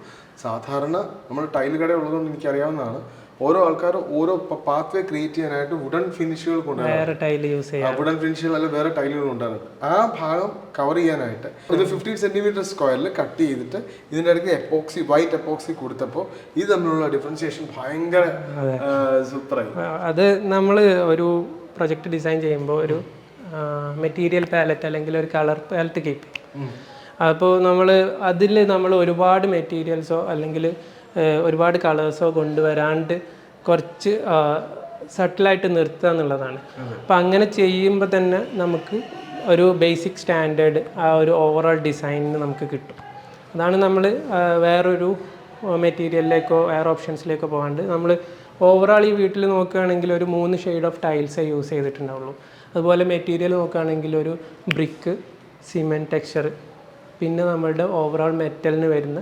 സാധാരണ നമ്മൾ ടൈൽ കട ഉള്ളതുകൊണ്ട് എനിക്കറിയാവുന്നതാണ്. ഓരോ ആൾക്കാർ ഓരോ പാത്ത് വേ ക്രിയേറ്റ് ചെയ്യാനായിട്ട് വുഡൻ ഫിനിഷുകൾ കൊണ്ടുവരാം വുഡൻ ഫിനിഷുകൾ അല്ല വേറെ ടൈലുകൾ ഉണ്ടാകും ആ ഭാഗം കവർ ചെയ്യാനായിട്ട് ഒരു ഫിഫ്റ്റീൻ സെന്റിമീറ്റർ സ്ക്വയറിൽ കട്ട് ചെയ്തിട്ട് ഇതിന്റെ ഇടയ്ക്ക് എപ്പോക്സി വൈറ്റ് എപ്പോക്സി കൊടുത്തപ്പോൾ ഇത് തമ്മിലുള്ള ഡിഫറൻസിയേഷൻ ഭയങ്കര സൂപ്പറായി അത് നമ്മൾ ഒരു പ്രൊജക്റ്റ് ഡിസൈൻ ചെയ്യുമ്പോൾ ഒരു മെറ്റീരിയൽ പാലറ്റ് അല്ലെങ്കിൽ ഒരു കളർ പാലറ്റ് കീപ്പ് അപ്പോൾ നമ്മൾ അതിൽ നമ്മൾ ഒരുപാട് മെറ്റീരിയൽസോ അല്ലെങ്കിൽ ഒരുപാട് കളേഴ്സോ കൊണ്ടുവരാണ്ട് കുറച്ച് സട്ടിലായിട്ട് നിർത്തുക എന്നുള്ളതാണ്. അപ്പം അങ്ങനെ ചെയ്യുമ്പോൾ തന്നെ നമുക്ക് ഒരു ബേസിക് സ്റ്റാൻഡേർഡ് ആ ഒരു ഓവറോൾ ഡിസൈനിന് നമുക്ക് കിട്ടും. അതാണ് നമ്മൾ വേറൊരു മെറ്റീരിയലിലേക്കോ വേറെ ഓപ്ഷൻസിലേക്കോ പോകാണ്ട് നമ്മൾ ഓവറോൾ ഈ വീട്ടിൽ നോക്കുകയാണെങ്കിൽ ഒരു മൂന്ന് ഷെയ്ഡ് ഓഫ് ടൈൽസേ യൂസ് ചെയ്തിട്ടുണ്ടാവുള്ളൂ. അതുപോലെ മെറ്റീരിയൽ നോക്കുകയാണെങ്കിൽ ഒരു ബ്രിക്ക് സിമെന്റ് ടെക്സ്ചർ പിന്നെ നമ്മളുടെ ഓവറോൾ മെറ്റലിന് വരുന്ന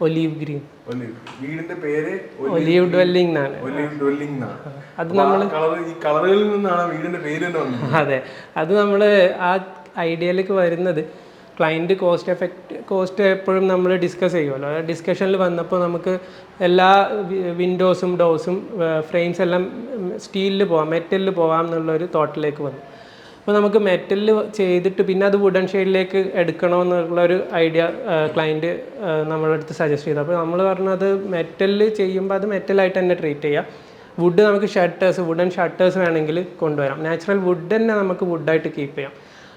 ഒലീവ് ഗ്രീൻ ഒലീവ് വീടിന്റെ പേര് ഒലീവ് ഡ്വെല്ലിംഗ് എന്നാണ്. ഒലീവ് ഡ്വെല്ലിംഗ് എന്നാണ്. അത് നമ്മൾ ഈ കളറുകളിൽ നിന്നാണ് വീടിന്റെ പേര് തന്നെ വന്നത്. [laughs] അതെ. അത് നമ്മൾ ആ ഐഡിയയിലേക്ക് വരുന്നത് ക്ലയന്റ് കോസ്റ്റ് എഫക്റ്റ് കോസ്റ്റ് എപ്പോഴും നമ്മൾ ഡിസ്കസ് ചെയ്യുമല്ലോ. ഡിസ്കഷനിൽ വന്നപ്പോൾ നമുക്ക് എല്ലാ വിൻഡോസും ഡോസും ഫ്രെയിംസ് എല്ലാം സ്റ്റീലിൽ പോവാം മെറ്റലിൽ പോവാം എന്നുള്ളൊരു തോട്ടിലേക്ക് വന്നു. അപ്പോൾ നമുക്ക് മെറ്റലിൽ ചെയ്തിട്ട് പിന്നെ അത് വുഡൻ ഷെയ്ഡിലേക്ക് എടുക്കണമെന്നുള്ള ഒരു ഐഡിയ ക്ലയന്റ് നമ്മളെ അടുത്ത് സജസ്റ്റ് ചെയ്തു. അപ്പോൾ നമ്മൾ പറഞ്ഞത് മെറ്റലിൽ ചെയ്യുമ്പോൾ അത് മെറ്റലായിട്ട് തന്നെ ട്രീറ്റ് ചെയ്യാം. വുഡ് നമുക്ക് ഷട്ടേഴ്സ് വുഡൻ ഷട്ടേഴ്സ് വേണമെങ്കിൽ കൊണ്ടുവരാം. നാച്ചുറൽ വുഡ് തന്നെ നമുക്ക് വുഡായിട്ട് കീപ്പ് ചെയ്യാം.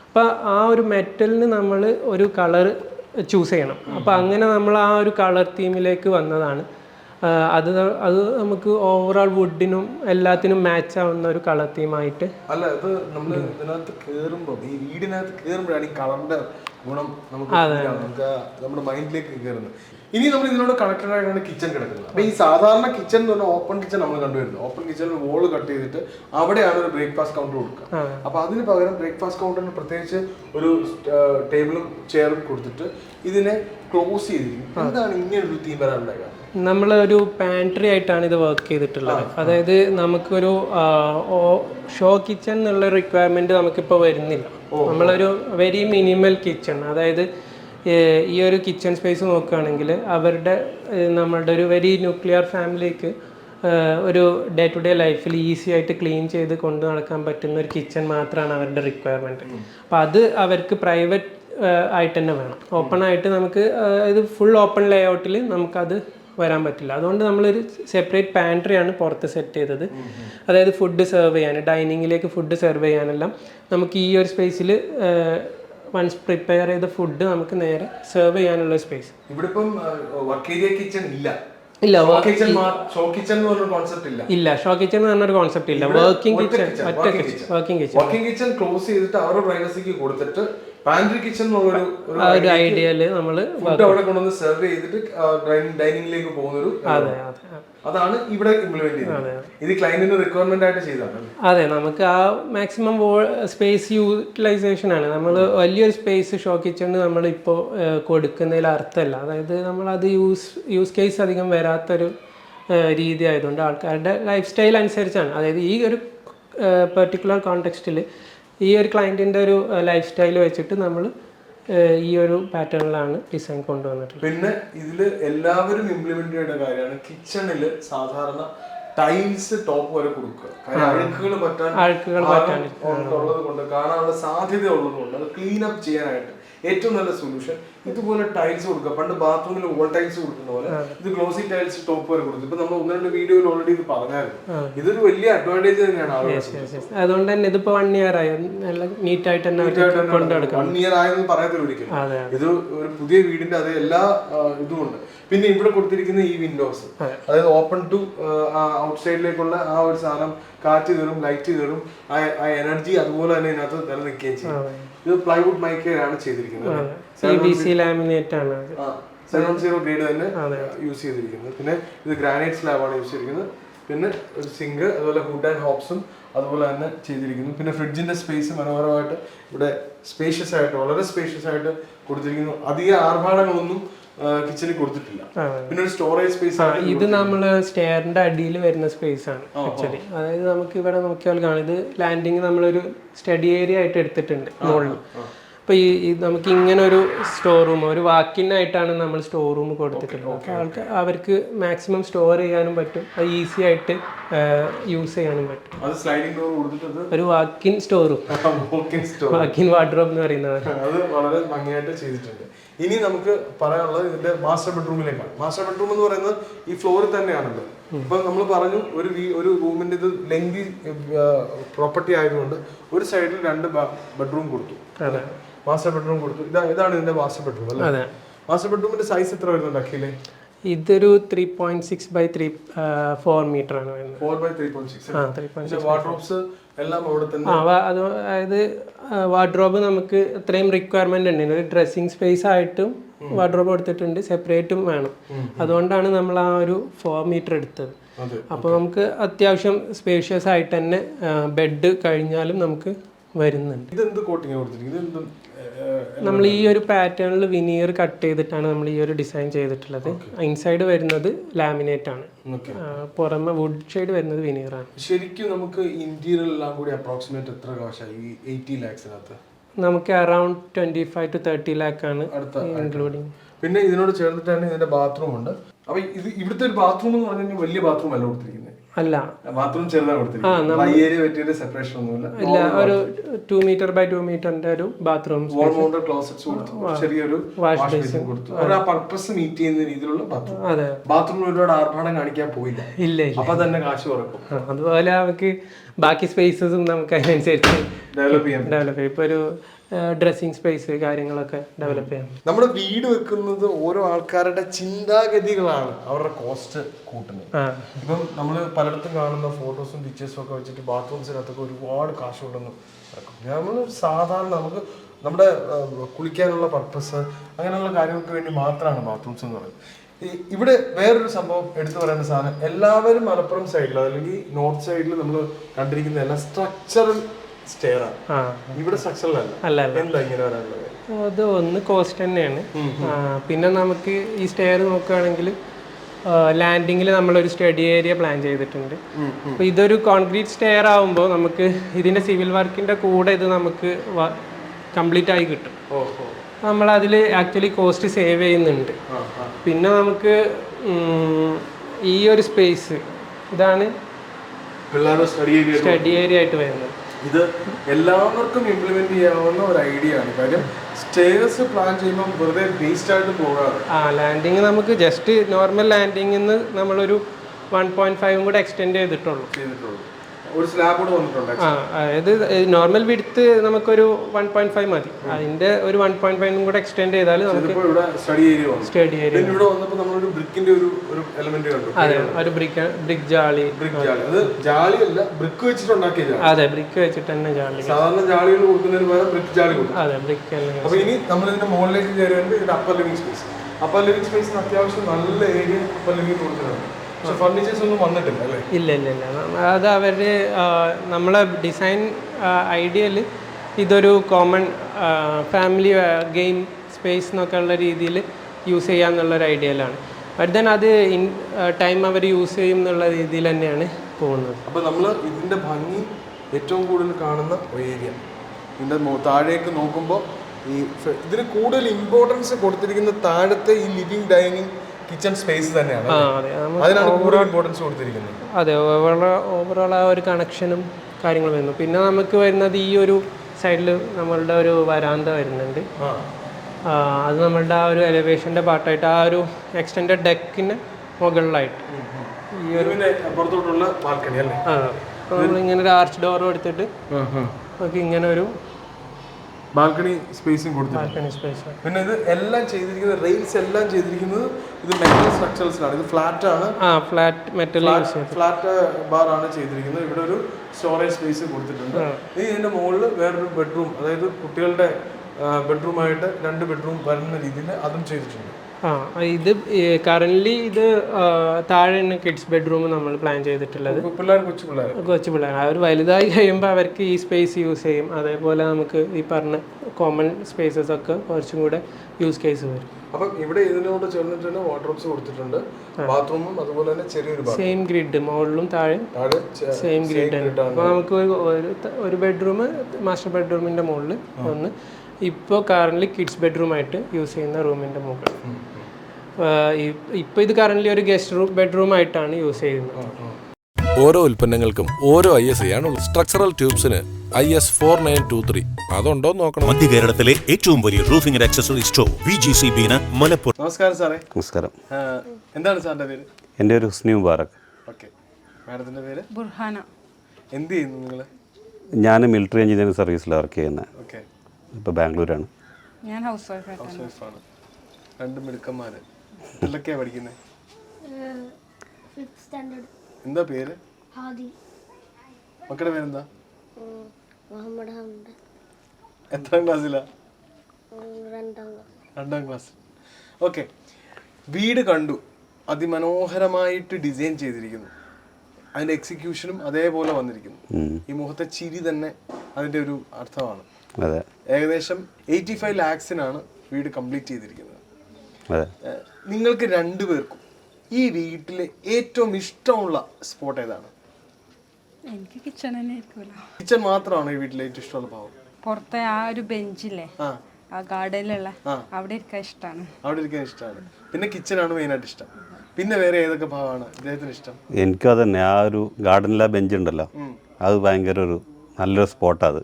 അപ്പോൾ ആ ഒരു മെറ്റലിന് നമ്മൾ ഒരു കളർ ചൂസ് ചെയ്യണം. അപ്പോൾ അങ്ങനെ നമ്മൾ ആ ഒരു കളർ തീമിലേക്ക് വന്നതാണ്. അത് അത് നമുക്ക് ഓവറോൾ വുഡിനും എല്ലാത്തിനും മാച്ച് ആവുന്ന ഒരു കളർ തീമായിട്ട് അല്ല ഇത് നമ്മൾ ഇതിനകത്ത് കേറുമ്പോൾ ഈ വീടിനകത്ത് കേറുമ്പോഴാണ് ഈ കളറിന്റെ ഗുണം നമുക്ക്. നമുക്ക് നമ്മുടെ മൈൻഡിലേക്ക് കയറുന്നു. ഇനി നമ്മൾ ഇതിനോട് കണക്റ്റഡ് ആയിട്ടാണ് കിച്ചൺ കിടക്കുന്നത്. അപ്പൊ ഈ സാധാരണ കിച്ചൺ എന്ന് പറഞ്ഞാൽ ഓപ്പൺ കിച്ചൺ നമ്മൾ കണ്ടുവരുന്നത് ഓപ്പൺ കിച്ചണിൽ വോൾ കട്ട് ചെയ്തിട്ട് അവിടെയാണ് ഒരു ബ്രേക്ക്ഫാസ്റ്റ് കൗണ്ടർ കൊടുക്കുക. അപ്പൊ അതിന് പകരം ബ്രേക്ക്ഫാസ്റ്റ് കൗണ്ടറിന് പ്രത്യേകിച്ച് ഒരു ടേബിളും ചെയറും കൊടുത്തിട്ട് ഇതിനെ ക്ലോസ് ചെയ്തിരിക്കും എന്താണ് ഇങ്ങനെ ഒരു തീം വരാനുണ്ടായത് നമ്മൾ ഒരു പാൻട്രി ആയിട്ടാണ് ഇത് വർക്ക് ചെയ്തിട്ടുള്ളത്. അതായത് നമുക്കൊരു ഷോ കിച്ചൺ എന്നുള്ള റിക്വയർമെന്റ് നമുക്കിപ്പോൾ വരുന്നില്ല. നമ്മളൊരു വെരി മിനിമൽ കിച്ചൺ അതായത് ഈ ഒരു കിച്ചൺ സ്പേസ് നോക്കുകയാണെങ്കിൽ അവരുടെ നമ്മളുടെ ഒരു വെരി ന്യൂക്ലിയർ ഫാമിലിക്ക് ഒരു ഡേ ടു ഡേ ലൈഫിൽ ഈസി ആയിട്ട് ക്ലീൻ ചെയ്ത് കൊണ്ടു നടക്കാൻ പറ്റുന്ന ഒരു കിച്ചൺ മാത്രമാണ് അവരുടെ റിക്വയർമെന്റ് അപ്പോൾ അത് അവർക്ക് പ്രൈവറ്റ് ആയിട്ട് തന്നെ വേണം. ഓപ്പൺ ആയിട്ട് നമുക്ക് ഇത് ഫുൾ ഓപ്പൺ ലേ ഔട്ടിൽ നമുക്കത് വരാൻ പറ്റില്ല. അതുകൊണ്ട് നമ്മളൊരു സെപ്പറേറ്റ് പാൻട്രിയാണ് പുറത്ത് സെറ്റ് ചെയ്തത്. അതായത് ഫുഡ് സെർവ് ചെയ്യാൻ ഡൈനിങ്ങിലേക്ക് ഫുഡ് സെർവ് ചെയ്യാനെല്ലാം നമുക്ക് ഈ ഒരു സ്പേസിൽ വൺസ് പ്രിപ്പയർ ചെയ്ത ഫുഡ് നമുക്ക് നേരെ സെർവ് ചെയ്യാനുള്ള സ്പേസ് ഇവിടെ ഇപ്പം വർക്ക് ഏരിയ കിച്ചൺ ഇല്ല ഇല്ല ഷോ കിച്ചൺ ഇല്ല. ഷോ കിച്ചൺ എന്ന് പറഞ്ഞൊരു കോൺസെപ്റ്റ് ഇല്ല. വർക്കിംഗ് കിച്ചൺ ഒറ്റ kitchen working kitchen working kitchen close ചെയ്തിട്ട് അവരുടെ പ്രൈവസിക്ക് കൊടുത്തിട്ട് പാൻട്രി കിച്ചൺ എന്നുള്ളൊരു ഒരു ഐഡിയയിൽ നമ്മൾ ഫുഡ് അവിടെ കൊണ്ടുവന്ന് സെർവ് ചെയ്തിട്ട് ഡൈനിങ്ങിലേക്ക് പോകുന്ന ഒരു അതെ അതെ അതാണ് ഇവിടെ ഇംപ്ലിമെന്റ് ചെയ്തത്. ഇത് റിക്വയർമെന്റ് ആയിട്ട് ചെയ്തതാണ്. അതെ നമുക്ക് ആ മാക്സിമം സ്പേസ് യൂട്ടിലൈസേഷൻ ആണ്. നമ്മൾ വലിയൊരു സ്പേസ് ഷോ കിച്ചണ് നമ്മൾ ഇപ്പോൾ കൊടുക്കുന്നതിൽ അർത്ഥമല്ല. അതായത് നമ്മൾ അത് യൂസ് യൂസ് കേസ് അധികം വരാത്തൊരു രീതി ആയതുകൊണ്ട് ആൾക്കാരുടെ ലൈഫ് സ്റ്റൈൽ അനുസരിച്ചാണ്. അതായത് ഈ ഒരു പെർട്ടിക്കുലർ കോണ്ടെക്സ്റ്റിൽ ഈ ഒരു ക്ലയന്റിന്റെ ഒരു ലൈഫ് സ്റ്റൈൽ വെച്ചിട്ട് നമ്മൾ ഈ ഒരു പാറ്റേണിലാണ് ഡിസൈൻ കൊണ്ടുവന്നിട്ടുള്ളത്. പിന്നെ ഇതിൽ എല്ലാവരും ഇംപ്ലിമെന്റ് ചെയ്യേണ്ട കാര്യമാണ് കിച്ചണിൽ സാധാരണ ടൈൽസ് ടോപ്പ് വരെ കൊടുക്കുക. അഴുക്കുകൾ പറ്റാൻ അഴുക്കുകൾ പറ്റാൻ ഉള്ളത് കൊണ്ട് കാണാനുള്ള സാധ്യത ഉള്ളത് കൊണ്ട് അത് ക്ലീൻ അപ്പ് ചെയ്യാനായിട്ട് ഏറ്റവും നല്ല സൊല്യൂഷൻ ഇതുപോലെ ടൈൽസ് കൊടുക്കുക. പണ്ട് ബാത്റൂമിൽ വോൾ ടൈൽസ് കൊടുക്കുന്ന പോലെ ഇത് ഗ്ലോസി ടൈൽസ് ടോപ്പ് വരെ കൊടുക്കും. ഇപ്പൊ നമ്മൾ ഒന്ന് രണ്ട് വീഡിയോയിൽ ഓൾറെഡി ഇത് പറഞ്ഞായിരുന്നു. ഇതൊരു വലിയ അഡ്വാന്റേജ് തന്നെയാണ്. അതുകൊണ്ട് തന്നെ ഇതിപ്പോ വൺ ഇയർ ആയി. നല്ല നീറ്റായിട്ട് തന്നെ അവർക്ക് കൊണ്ടുനടക്കാം വൺ ഇയർ ആയെന്ന് പറയത്തില്ല ഒരിക്കലും. ഇത് ഒരു പുതിയ വീടിന്റെ അതേ എല്ലാ ഇതുമുണ്ട്. പിന്നെ ഇവിടെ കൊടുത്തിരിക്കുന്ന ഈ വിൻഡോസ് അതായത് ഓപ്പൺ ടു ഔട്ട് സൈഡിലേക്കുള്ള ആ ഒരു സാധനം കാറ്റ് കയറും ലൈറ്റ് കയറും ആ എനർജി അതുപോലെ തന്നെ ഇതിനകത്ത് നിലനിൽക്കുകയും ചെയ്യും. ഇത് പ്ലൈവുഡ് മൈക്കയിലാണ് ചെയ്തിരിക്കുന്നത്. ലാമിനേറ്റ് ആണ് സെവൻ സീറോ ഗ്രേഡ് തന്നെ യൂസ് ചെയ്തിരിക്കുന്നത്. പിന്നെ ഇത് ഗ്രാനൈറ്റ് സ്ലാബാണ് യൂസ് ചെയ്തിരിക്കുന്നത്. പിന്നെ ഒരു സിങ്ക് അതുപോലെ ഹുഡ് ആൻഡ് ഹോപ്സും അതുപോലെ തന്നെ ചെയ്തിരിക്കുന്നു. പിന്നെ ഫ്രിഡ്ജിന്റെ സ്പേസ് മനോഹരമായിട്ട് ഇവിടെ സ്പേഷ്യസ് ആയിട്ട് വളരെ സ്പേഷ്യസ് ആയിട്ട് കൊടുത്തിരിക്കുന്നു. അധിക ആർഭാടങ്ങളൊന്നും കിച്ചണിൽ കൊടുത്തിട്ടില്ല. പിന്നെ ഒരു സ്റ്റോറേജ് സ്പേസ് ആണ് ഇത് നമ്മൾ സ്റ്റെയറിന്റെ അടിയിൽ വരുന്ന സ്പേസ് ആണ് ആക്ച്വലി അതായത് നമുക്ക് ഇവിടെ നോക്കിയാൽ കാണാം ഇത് ലാൻഡിങ് നമ്മളൊരു സ്റ്റഡി ഏരിയ ആയിട്ട് എടുത്തിട്ടുണ്ട് മുകളിൽ അപ്പൊ ഈ നമുക്ക് ഇങ്ങനെ ഒരു സ്റ്റോർ റൂം ഒരു വാക്കിനായിട്ടാണ് നമ്മൾ സ്റ്റോർ റൂം കൊടുത്തിട്ടുള്ളത്. അപ്പോൾ ആൾക്ക് അവർക്ക് മാക്സിമം സ്റ്റോർ ചെയ്യാനും പറ്റും അത് ഈസി ആയിട്ട് യൂസ് ചെയ്യാനും പറ്റും. അത് സ്ലൈഡിംഗ് ഡോർ കൊടുത്തിട്ടത് ഒരു walk in store room walk in wardrobe എന്ന് പറയുന്നത് അത് വളരെ ഭംഗിയായിട്ട് ചെയ്തിട്ടുണ്ട്. ഇനി നമുക്ക് പറയാനുള്ളത് ഇതിന്റെ മാസ്റ്റർ ബെഡ്റൂമിലേക്കാണ് മാസ്റ്റർ ബെഡ്റൂം എന്ന് പറയുന്നത് ഈ ഫ്ലോറിൽ തന്നെയാണല്ലോ. ഇപ്പൊ നമ്മൾ പറഞ്ഞു ഒരു ഒരു റൂമിന്റെ ഇത് ലെങ്തി പ്രോപ്പർട്ടി ആയതുകൊണ്ട് ഒരു സൈഡിൽ രണ്ട് ബെഡ്റൂം കൊടുത്തു. അതെ. മാസ്റ്റർ ബെഡ്റൂം കൊടുത്തു. ഇതാ ഇതാണ് ഇതിന്റെ മാസ്റ്റർ ബെഡ്റൂം അല്ലേ? മാസ്റ്റർ ബെഡ്റൂമിന്റെ സൈസ് എത്ര വരുന്നുണ്ട് അഖിലെ? ഇതൊരു three point six by three four metre ആണ് വരുന്നത്. അതായത് വാർഡ്രോബ് നമുക്ക് അത്രയും റിക്വയർമെന്റ് ഉണ്ട്. ഒരു ഡ്രസ്സിങ് സ്പേസ് ആയിട്ടും വാർഡ്രോബ് എടുത്തിട്ടുണ്ട്. സെപ്പറേറ്റും വേണം. അതുകൊണ്ടാണ് നമ്മൾ ആ ഒരു ഫോർ മീറ്റർ എടുത്തത്. അപ്പോൾ നമുക്ക് അത്യാവശ്യം സ്പേഷ്യസ് ആയിട്ട് തന്നെ ബെഡ് കഴിഞ്ഞാലും നമുക്ക് വരുന്നുണ്ട്. ഇതെന്ത് കോട്ടിങ് കൊടുത്തിരിക്കുന്നത്? നമ്മൾ ഈ ഒരു പാറ്റേണിൽ വിനിയർ കട്ട് ചെയ്തിട്ടാണ് നമ്മൾ ഈ ഒരു ഡിസൈൻ ചെയ്തിട്ടുള്ളത്. ഇൻസൈഡ് വരുന്നത് ലാമിനേറ്റ് ആണ്. പുറമെ വുഡ് ഷെയ്ഡ് വരുന്നത് വിനിയർ ആണ്. ശരിക്കും നമുക്ക് ഇന്റീരിയർ എല്ലാം കൂടി അപ്രോക്സിമേറ്റ് എത്ര കാശായി? ഈ എയ്റ്റി ലാക്സിനകത്ത് നമുക്ക് around twenty five to thirty lakh ആണ് ഇൻക്ലൂഡിങ് പിന്നെ ഇതിനോട് ചേർന്നിട്ടാണ് ഇതിന്റെ ബാത്റൂം ഉണ്ട്. അപ്പൊ ഇത് ഇവിടുത്തെ ഒരു ബാത്റൂം എന്ന് പറഞ്ഞാൽ കഴിഞ്ഞാൽ വലിയ ബാത്റൂം അല്ല കൊടുത്തിരിക്കുന്നത്. അല്ല. ബാത്റൂം ചെറുതാണ് സെപ്പറേഷൻ ഒന്നുമില്ല. ഇല്ല ഒരു ടു മീറ്റർ ബൈ ടു മീറ്ററിന്റെ ഒരു ബാത്റൂം വാൾ മൗണ്ടഡ് ക്ലോസറ്റ്സ് കൊടുത്തു. ചെറിയൊരു വാഷ് ബേസിൻ കൊടുത്തു. അവർ ആ പർപ്പസ് മീറ്റ് ചെയ്യുന്ന രീതിയിലുള്ള ബാത്റൂം അതെ. ബാത്റൂമിൽ ഒരുപാട് ആർഭാടം കാണിക്കാൻ പോയില്ല. ഇല്ല ഇല്ല. അപ്പൊ തന്നെ കാശ് കുറക്കും. അതുപോലെ നമുക്ക് ബാക്കി സ്പേസസും നമുക്ക് അതിനനുസരിച്ച് ഡെവലപ്പ് ചെയ്യാം ഡെവലപ്പ് ചെയ്യാം. ഇപ്പൊ ഒരു ഡ്രസ്സിങ് സ്പേസ് കാര്യങ്ങളൊക്കെ ഡെവലപ്പ് ചെയ്യാം. നമ്മുടെ വീട് വെക്കുന്നത് ഓരോ ആൾക്കാരുടെ ചിന്താഗതികളാണ് അവരുടെ കോസ്റ്റ് കൂട്ടുന്നത്. ഇപ്പം നമ്മൾ പലയിടത്തും കാണുന്ന ഫോട്ടോസും പിക്ചേഴ്സും ഒക്കെ വെച്ചിട്ട് ബാത്റൂംസിനകത്തൊക്കെ ഒരുപാട് കാശ് കൊണ്ടൊന്നും നമ്മൾ സാധാരണ നമുക്ക് നമ്മുടെ കുളിക്കാനുള്ള പർപ്പസ് അങ്ങനെയുള്ള കാര്യങ്ങൾക്ക് വേണ്ടി മാത്രമാണ് ബാത്റൂംസ് എന്ന് പറയുന്നത്. ഇവിടെ വേറൊരു സംഭവം എടുത്തു പറയേണ്ട സാധനം എല്ലാവരും മലപ്പുറം സൈഡിൽ അല്ലെങ്കിൽ നോർത്ത് സൈഡിൽ നമ്മൾ കണ്ടിരിക്കുന്ന എല്ലാ സ്ട്രക്ചറൽ ഇവിടെ അല്ല അത് ഒന്ന് കോസ്റ്റ് തന്നെയാണ്. പിന്നെ നമുക്ക് ഈ സ്റ്റെയർ നോക്കുകയാണെങ്കിൽ ലാൻഡിങ്ങിൽ നമ്മളൊരു സ്റ്റഡി ഏരിയ പ്ലാൻ ചെയ്തിട്ടുണ്ട്. അപ്പോൾ ഇതൊരു കോൺക്രീറ്റ് സ്റ്റെയർ ആവുമ്പോൾ നമുക്ക് ഇതിന്റെ സിവിൽ വർക്കിന്റെ കൂടെ ഇത് നമുക്ക് കംപ്ലീറ്റ് ആയി കിട്ടും. നമ്മൾ അതിൽ ആക്ച്വലി കോസ്റ്റ് സേവ് ചെയ്യുന്നുണ്ട്. പിന്നെ നമുക്ക് ഈ ഒരു സ്പേസ് ഇതാണ് സ്റ്റഡി ഏരിയ ആയിട്ട് വരുന്നത്. ഇത് എല്ലാവർക്കും ഇംപ്ലിമെന്റ് ചെയ്യാവുന്ന ഒരു ഐഡിയ ആണ്. കാര്യം സ്റ്റേഴ്സ് പ്ലാൻ ചെയ്യുമ്പോൾ വെറുതെ വേസ്റ്റ് ആയിട്ട് പോകാതെ. ആ ലാൻഡിങ് നമുക്ക് ജസ്റ്റ് നോർമൽ ലാൻഡിങ്ങിൽ നിന്ന് നമ്മളൊരു വൺ പോയിന്റ് ഫൈവും കൂടെ എക്സ്റ്റെൻഡ് ചെയ്തിട്ടുള്ളൂ. ചെയ്തിട്ടുള്ളൂ. ഒരു സ്ലാബ് കൂടെ വന്നിട്ടുണ്ട്. ആ അതായത് നോർമൽ വിടുത്ത് നമുക്കൊരു വൺ പോയിന്റ് ഫൈവ് മതി. അതിന്റെ ഒരു വൺ പോയിന്റ് ഫൈവും കൂടെ എക്സ്റ്റെൻഡ് ചെയ്താൽ നമുക്ക് ഇവിടെ സ്റ്റഡി ഏരിയ വന്നു. സ്റ്റഡി ഏരിയ ഇവിടെ വന്നപ്പോൾ നമ്മളൊരു ബ്രിക്കിന്റെ ഒരു ഒരു എലമെന്റ് കണ്ടു. അതെ ഒരു brick brick jaali. Brick jaali. അത് ജാളിയല്ല ബ്രിക്ക് ജാളി. അതെ ബ്രിക്ക് വെച്ചിട്ട് തന്നെ ജാളി. സാധാരണ ജാളികൾ കൊടുക്കുന്നതിന് പകരം ബ്രിക്ക് ജാളി കൊടുക്കും. അതെ ബ്രിക്ക് തന്നെ അപ്പൊ ഇനി നമ്മൾ ഇതിന്റെ മുകളിലേക്ക് കയറി upper living space upper living സ്പേസിന് അത്യാവശ്യം നല്ല ഏരിയ അപ്പർ ലിവിംഗ് കൊടുക്കുന്നുണ്ട് പക്ഷെ ഫർണിച്ചേഴ്സ് ഒന്നും വന്നിട്ടില്ല അല്ലേ? ഇല്ല ഇല്ല ഇല്ല. അത് അവർ നമ്മളെ ഡിസൈൻ ഐഡിയയിൽ ഇതൊരു കോമൺ ഫാമിലി ഗെയിം സ്പേസ് എന്നൊക്കെ ഉള്ള രീതിയിൽ യൂസ് ചെയ്യാന്നുള്ളൊരു ഐഡിയയിലാണ് ബട്ട് ദെൻ അത് ഇൻ ടൈം അവർ യൂസ് ചെയ്യും എന്നുള്ള രീതിയിൽ തന്നെയാണ് പോകുന്നത്. അപ്പോൾ നമ്മൾ ഇതിന്റെ ഭംഗി ഏറ്റവും കൂടുതൽ കാണുന്ന ഒരു ഏരിയ ഇതിന്റെ താഴേക്ക് നോക്കുമ്പോൾ ഈ ഇതിന് കൂടുതൽ ഇമ്പോർട്ടൻസ് കൊടുത്തിരിക്കുന്ന താഴത്തെ ഈ ലിവിങ് ഡൈനിങ് കിച്ചൺ സ്പേസ് തന്നെയാണ്. അതെ. അതിനാണ് കൂടുതൽ ഇമ്പോർട്ടൻസ് കൊടുത്തിരിക്കുന്നത്. അതെ ഓവറോൾ ഓവറോൾ ആ ഒരു കണക്ഷനും കാര്യങ്ങളും വരുന്നു. പിന്നെ നമുക്ക് വരുന്നത് ഈ ഒരു സൈഡിൽ നമ്മളുടെ ഒരു വരാന്ത വരുന്നുണ്ട്. അത് നമ്മളുടെ ആ ഒരു എലിവേഷന്റെ പാർട്ടായിട്ട് ആ ഒരു എക്സ്റ്റെൻഡ് ഡെക്കിന് മുകളിലായിട്ട്. ഈ ഒരു പുറത്തോട്ടുള്ള ബാൽക്കണി അല്ലേ? നമ്മളിങ്ങനെ ഒരു ആർച്ച് ഡോർ എടുത്തിട്ട് നമുക്ക് ഇങ്ങനെ ഒരു ബാൽക്കണി സ്പേസും കൊടുത്തിട്ടുണ്ട്. പിന്നെ ഇത് എല്ലാം ചെയ്തിരിക്കുന്നത് റെയിൽസ് എല്ലാം ചെയ്തിരിക്കുന്നത് ഇത് മെറ്റൽ സ്ട്രക്ചേഴ്സിലാണ് ഇത് ഫ്ലാറ്റ് ആണ്. ഫ്ലാറ്റ് മെറ്റൽ ഫ്ലാറ്റ് ബാർ ആണ് ചെയ്തിരിക്കുന്നത്. ഇവിടെ ഒരു സ്റ്റോറേജ് സ്പേസ് കൊടുത്തിട്ടുണ്ട്. ഇനി ഇതിന്റെ മുകളിൽ വേറൊരു ബെഡ്റൂം അതായത് കുട്ടികളുടെ ബെഡ്റൂമായിട്ട് രണ്ട് ബെഡ്റൂം വരുന്ന രീതിയിൽ അതും ചെയ്തിട്ടുണ്ട്. ആ ഇത് കറന്റ്ലി ഇത് താഴെയാണ് കിഡ്സ് ബെഡ്റൂം നമ്മൾ പ്ലാൻ ചെയ്തിട്ടുള്ളത്. പിള്ളേർ കൊച്ചു പിള്ളേർ കൊച്ചു പിള്ളേർ അവർ വലുതായി കഴിയുമ്പോൾ അവർക്ക് ഈ സ്പേസ് യൂസ് ചെയ്യും. അതേപോലെ നമുക്ക് ഈ പറഞ്ഞ കോമൺ സ്പേസസ് ഒക്കെ കുറച്ചും കൂടെ യൂസ് കേസ് വരും. അപ്പം ഇവിടെ ഇതിനോട് ചേർന്നിട്ട് തന്നെ വാട്ടർഡ്രോപ്സ് കൊടുത്തിട്ടുണ്ട്. ബാത്റൂമും അതുപോലെ തന്നെ ചെറിയൊരു സെയിം ഗ്രിഡ് മുകളിലും താഴെ സെയിം ഗ്രിഡ് ആണ്. അപ്പോൾ നമുക്ക് ഒരു ഒരു ബെഡ്റൂം മാസ്റ്റർ ബെഡ്റൂമിന്റെ മുകളിൽ ഒന്ന്. ഇപ്പോൾ കറന്റ്ലി കിഡ്സ് ബെഡ്റൂമായിട്ട് യൂസ് ചെയ്യുന്ന റൂമിന്റെ മുകളിൽ ഇപ്പോൾ ഇത് കറന്റ് ഒരു ഗസ്റ്റ് റൂം ബെഡ്റൂം ആയിട്ടാണ് യൂസ് ചെയ്യുന്നത്. ഓരോ ഉൽപ്പന്നങ്ങൾക്കും ഓരോ ഐ എസ് ആണുള്ളത്. Structural ട്യൂബ്സിന് I S four nine two three അതുണ്ടോ നോക്കണം. മധ്യ കേരളത്തിലെ ഏറ്റവും വലിയ roofing accessory store V G C Beena Malappuram. നമസ്കാരം സാറേ. നമസ്കാരം. എന്താണ് സാറിന്റെ പേര്? എന്റെ ഒരു ഹുസ്നി മുബാറക്. ഓക്കെ. മാഡത്തിന്റെ പേര്? ബുർഹാന. എന്ത് ചെയ്യുന്നു നിങ്ങൾ ഞാൻ മിലിറ്ററി എഞ്ചിനീയറിംഗ് സർവീസിൽ വർക്ക് ചെയ്യുന്നത് ഓക്കെ. ഇപ്പോൾ ബാംഗ്ലൂരാണ്. ഞാൻ ഹൗസ് വൈഫായിട്ടാണ് ഹൗസ് വൈഫാണ് രണ്ട് മിടുക്കന്മാര്. എന്തൊക്കെയാ പഠിക്കുന്നത് ഫിഫ്ത് സ്റ്റാൻഡേർഡ് എന്താ പേര്? ഹാദി. മക്കളുടെ പേരെന്താ? മുഹമ്മദ് ഹംദ്. എത്രാം ക്ലാസ്സിലാ? രണ്ടാം ക്ലാസ്. രണ്ടാം ക്ലാസ്. ഓക്കെ. വീട് കണ്ടു. അതിമനോഹരമായിട്ട് ഡിസൈൻ ചെയ്തിരിക്കുന്നു. അതിന്റെ എക്സിക്യൂഷനും അതേപോലെ വന്നിരിക്കുന്നു. ഈ മുഖത്തെ ചിരി തന്നെ അതിന്റെ ഒരു അർത്ഥമാണ്. അതെ. ഏകദേശം എയ്റ്റി ഫൈവ് ലാക്സിനാണ് വീട് കംപ്ലീറ്റ് ചെയ്തിരിക്കുന്നത്. നിങ്ങൾക്ക് രണ്ടുപേർക്കും ഈ വീട്ടിലെ ഏറ്റവും ഇഷ്ടമുള്ള സ്പോട്ട് ഏതാണ്? എനിക്ക് കിച്ചൺ തന്നെ ആയിരിക്കുമല്ലോ കിച്ചൺ മാത്രമാണ് ഈ വീട്ടിലെ ഏറ്റവും ഇഷ്ടമുള്ള ഭാവം പുറത്തെ ആ ഒരു ബെഞ്ചില്ലേ ആ. ആ ഗാർഡനിലുള്ള അവിടെ ഇരിക്കാൻ ഇഷ്ടമാണ് അവിടെ ഇരിക്കാൻ ഇഷ്ടമാണ് പിന്നെ കിച്ചനാണ് മെയിൻ ആയിട്ട് ഇഷ്ടം. പിന്നെ വേറെ ഏതൊക്കെ ഭാഗമാണ് ഇദ്ദേഹത്തിന് ഇഷ്ടം? എനിക്കും അത് തന്നെ. ആ ഒരു ഗാർഡനിലെ ബെഞ്ച് ഉണ്ടല്ലോ. അത് ഭയങ്കര ഒരു നല്ലൊരു സ്പോട്ടാ അത്.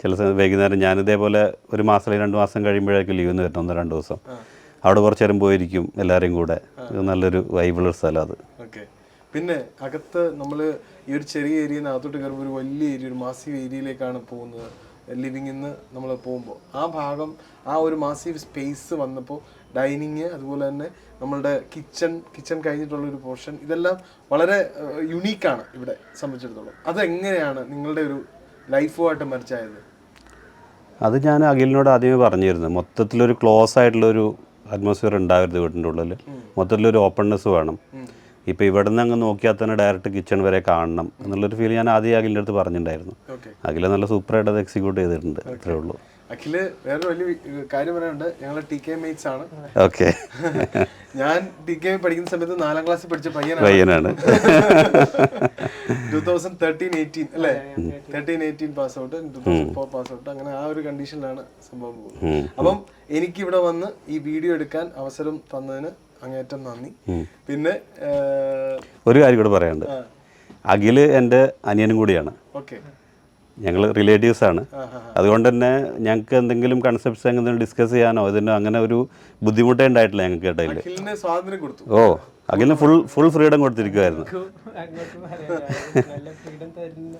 ചില സമയം വൈകുന്നേരം ഞാൻ ഇതേപോലെ ഒരു മാസം അല്ലെങ്കിൽ രണ്ട് മാസം കഴിയുമ്പോഴേക്കും ലീവ് നിന്ന് വരുന്നത് ഒന്ന് രണ്ട് ദിവസം. അവിടെ കുറച്ച് നേരം പോയിരിക്കും എല്ലാവരും കൂടെ. നല്ലൊരു വൈബിളുള്ള സ്ഥലം അത്. ഓക്കെ. പിന്നെ അകത്ത് നമ്മൾ ഈ ഒരു ചെറിയ നിന്ന് അകത്തോട്ട് കയറുമ്പോൾ ഒരു വലിയ ഏരിയ ഒരു മാസീവ് ഏരിയയിലേക്കാണ് പോകുന്നത്. ലിവിങ്ങിൽ നിന്ന് നമ്മൾ പോകുമ്പോൾ ആ ഭാഗം ആ ഒരു മാസീവ് സ്പേസ് വന്നപ്പോൾ ഡൈനിങ് അതുപോലെ തന്നെ നമ്മളുടെ കിച്ചൺ കിച്ചൺ കഴിഞ്ഞിട്ടുള്ള ഒരു പോർഷൻ ഇതെല്ലാം വളരെ യുണീക്കാണ് ഇവിടെ സംബന്ധിച്ചിടത്തോളം. അതെങ്ങനെയാണ് നിങ്ങളുടെ ഒരു ലൈഫുമായിട്ട് മരിച്ചായത് അത് ഞാൻ അഖിലിനോട് ആദ്യമേ പറഞ്ഞിരുന്നു. മൊത്തത്തിലൊരു ക്ലോസ് ആയിട്ടുള്ളൊരു അറ്റ്മോസ്ഫിയർ ഉണ്ടാവരുത് വീടിന്റെ ഉള്ളിൽ മൊത്തത്തിലൊരു ഓപ്പൺനെസ് വേണം. ഇപ്പോൾ ഇവിടെ നിന്ന് അങ്ങ് നോക്കിയാൽ തന്നെ ഡയറക്റ്റ് കിച്ചൺ വരെ കാണണം. എന്നുള്ളൊരു ഫീൽ ഞാൻ ആദ്യം അഖിലിന്റെ അടുത്ത് പറഞ്ഞിട്ടുണ്ടായിരുന്നു. അഖില നല്ല സൂപ്പറായിട്ട് അത് എക്സിക്യൂട്ട് ചെയ്തിട്ടുണ്ട്. അത്രേ ഉള്ളൂ. അഖിൽ വേറെ വലിയ കാര്യം പറയാനുണ്ട്. ഞങ്ങൾ ടി കെ മെയ്റ്റ്സ് ആണ്. ഓക്കെ. [laughs] ഞാൻ ടി കെ പഠിക്കുന്ന സമയത്ത് നാലാം ക്ലാസ്സിൽ പഠിച്ച പയ്യനാണ്. പയ്യനാണ്. ടൂ തൗസൻഡ് തേർട്ടീൻ എയ്റ്റീൻ അല്ലേ thirteen eighteen pass out two thousand four pass out അങ്ങനെ ആ ഒരു കണ്ടീഷനിലാണ് സംഭവം പോകുന്നത്. അപ്പം എനിക്ക് ഇവിടെ വന്ന് ഈ വീഡിയോ എടുക്കാൻ അവസരം തന്നതിന് അങ്ങേറ്റം നന്ദി. പിന്നെ ഒരു കാര്യം കൂടെ പറയാനുണ്ട്. അഖിൽ എന്റെ അനിയനും കൂടിയാണ്. ഓക്കെ. ഞങ്ങൾ റിലേറ്റീവ്സ് ആണ്. അതുകൊണ്ട് തന്നെ ഞങ്ങൾക്ക് എന്തെങ്കിലും കൺസെപ്റ്റ്സ് എന്തെങ്കിലും ഡിസ്കസ് ചെയ്യാനോ ഇതിനോ അങ്ങനെ ഒരു ബുദ്ധിമുട്ടേ ഉണ്ടായിട്ടില്ല ഞങ്ങൾക്ക് ഇടയിൽ അഖിലിന് സ്വാതന്ത്ര്യം കൊടുത്തു. ഓ അഖിലിന് ഫുൾ ഫുൾ ഫ്രീഡം കൊടുത്തിരിക്കുമായിരുന്നു അങ്ങോട്ട് പറയാം. ഫ്രീഡം തരുന്ന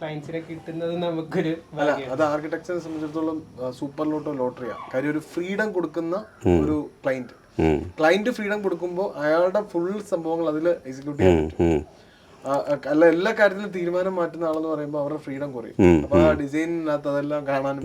ക്ലയൻസിനെ കിട്ടുന്നത് നമുക്കൊരു അത് സംബന്ധിച്ചിടത്തോളം സൂപ്പർ ലോട്ടോ ലോട്ടറിയാ കാര്യം ഒരു ഫ്രീഡം കൊടുക്കുന്ന ഒരു ക്ലൈന്റ് ഉം. ക്ലൈന്റ് ഫ്രീഡം കൊടുക്കുമ്പോൾ അയാളുടെ ഫുൾ സംഭവങ്ങൾ അതിൽ എക്സിക്യൂട്ട് ചെയ്യാൻ പറ്റും. അല്ല എല്ലാ കാര്യത്തിലും തീരുമാനം മാറ്റുന്ന ആളെന്ന് പറയുമ്പോൾ അവരുടെ ഫ്രീഡം കുറയും. അപ്പൊ ആ ഡിസൈനിനകത്ത് അതെല്ലാം കാണാനും.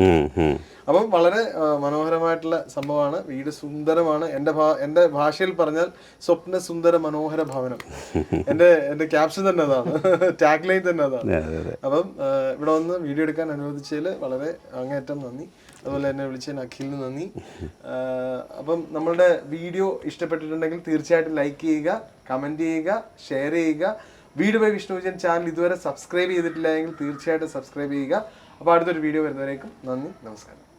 അപ്പം വളരെ മനോഹരമായിട്ടുള്ള സംഭവമാണ്. വീട് സുന്ദരമാണ്. എന്റെ എന്റെ ഭാഷയിൽ പറഞ്ഞാൽ സ്വപ്ന സുന്ദര മനോഹര ഭവനം. [laughs] എന്റെ എന്റെ ക്യാപ്ഷൻ തന്നെ അതാണ്. [laughs] ടാഗ് ലൈൻ തന്നെ അതാണ്. അതെ അതെ അപ്പം ഇവിടെ വന്ന് വീഡിയോ എടുക്കാൻ അനുവദിച്ചതിൽ വളരെ അങ്ങേറ്റം നന്ദി. അതുപോലെ എന്നെ വിളിച്ചതിന് അഖിലിന് നന്ദി. അപ്പം നമ്മളുടെ വീഡിയോ ഇഷ്ടപ്പെട്ടിട്ടുണ്ടെങ്കിൽ തീർച്ചയായിട്ടും ലൈക്ക് ചെയ്യുക കമന്റ് ചെയ്യുക ഷെയർ ചെയ്യുക. വീട് ബൈ വിഷ്ണു വിജയൻ ചാനൽ ഇതുവരെ സബ്സ്ക്രൈബ് ചെയ്തിട്ടില്ല എങ്കിൽ തീർച്ചയായിട്ടും സബ്സ്ക്രൈബ് ചെയ്യുക. അപ്പോൾ അടുത്തൊരു വീഡിയോ വരുന്നവരേക്കും നന്ദി നമസ്കാരം.